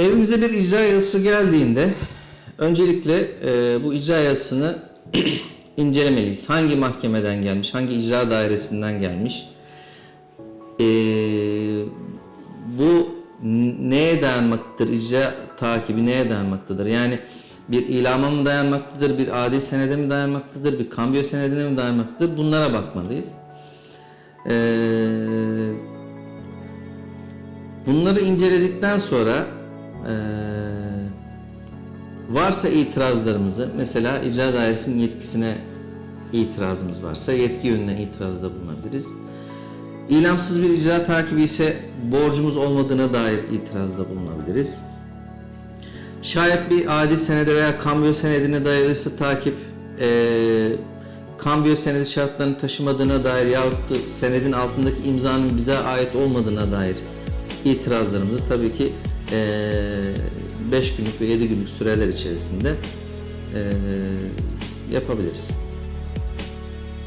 Evimize bir icra yazısı geldiğinde öncelikle e, bu icra yazısını incelemeliyiz. Hangi mahkemeden gelmiş, hangi icra dairesinden gelmiş, e, bu neye dayanmaktadır, icra takibi neye dayanmaktadır? Yani bir ilama mı dayanmaktadır, bir adi senede mi dayanmaktadır, bir kambiyo senedine mi dayanmaktadır? Bunlara bakmalıyız. Eee Bunları inceledikten sonra eee, varsa itirazlarımızı mesela icra dairesinin yetkisine itirazımız varsa yetki yönüne itirazda bulunabiliriz. İlamsız bir icra takibi ise borcumuz olmadığına dair itirazda bulunabiliriz. Şayet bir adi senede veya kambiyo senedine dayalıysa takip eee kambiyo senedi şartlarını taşımadığına dair yahut da senedin altındaki imzanın bize ait olmadığına dair itirazlarımızı tabii ki 5 günlük ve 7 günlük süreler içerisinde eee, yapabiliriz.